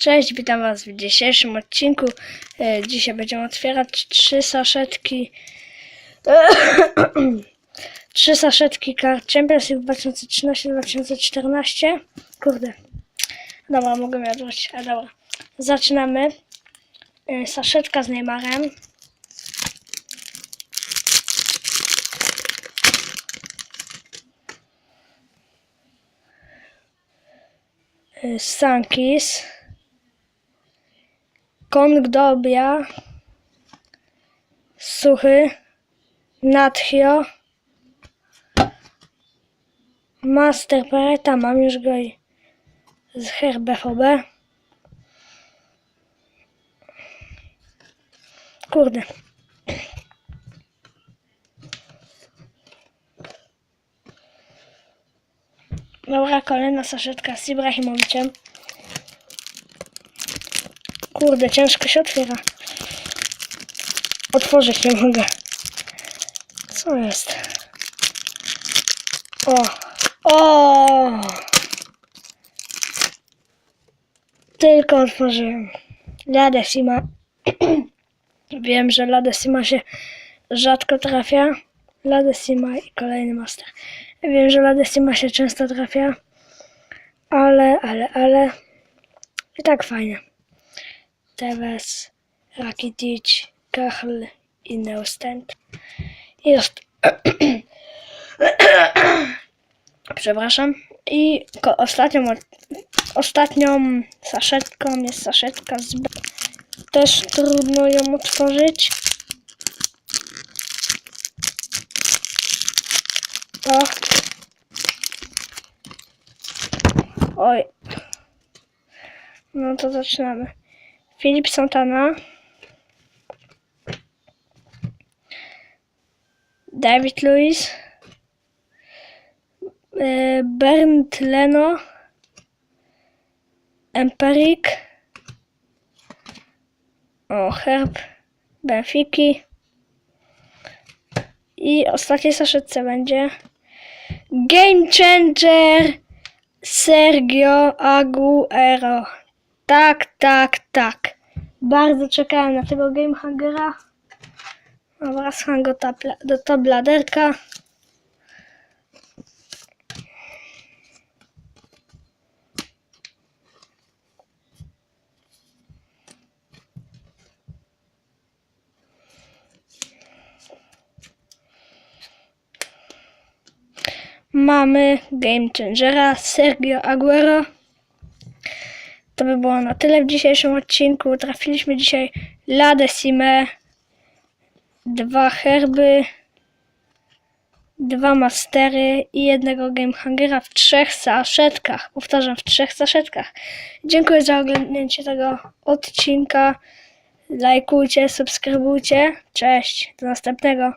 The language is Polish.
Cześć, witam Was w dzisiejszym odcinku. E, Dzisiaj będziemy otwierać trzy saszetki. Trzy saszetki kart Champions League 2013-2014. Kurde. Dobra, mogę odwrócić. A dobra. Zaczynamy. E, Saszetka z Neymarem. E, Sankis. Kongdobia. Suchy. Nathio. Master Pereta, mam już go i z HerBFOB. Kurde. Dobra, kolejna saszetka z Ibrahimowiczem. Kurde, ciężko się otwiera. Otworzyć nie mogę. Co jest? O! O! Tylko otworzyłem. Ladesima. Wiem, że Ladesima się rzadko trafia. Ladesima i kolejny master. Wiem, że Ladesima się często trafia. Ale, ale, ale. I tak fajnie. Tevez, Rakitic, Kachl i Neustent. Jest. Przepraszam. I ostatnią, ostatnią saszetką jest saszetka z. Też trudno ją otworzyć. O. Oj. No to zaczynamy. Filip Santana. David e, Bernd Leno. Emperik. O, Herb. Benfiki. I ostatniej saszetce będzie Game Changer Sergio Aguero. Tak, tak, tak. Bardzo czekałem na tego Game Hangera. Dobra, go ta, pla- do to bladerka. Mamy Game Changera Sergio Aguero. To by było na tyle w dzisiejszym odcinku. Trafiliśmy dzisiaj Ladę Simę, dwa herby, dwa mastery i jednego Game Hangera w trzech saszetkach. Powtarzam, w trzech saszetkach. Dziękuję za oglądnięcie tego odcinka. Lajkujcie, subskrybujcie. Cześć, do następnego.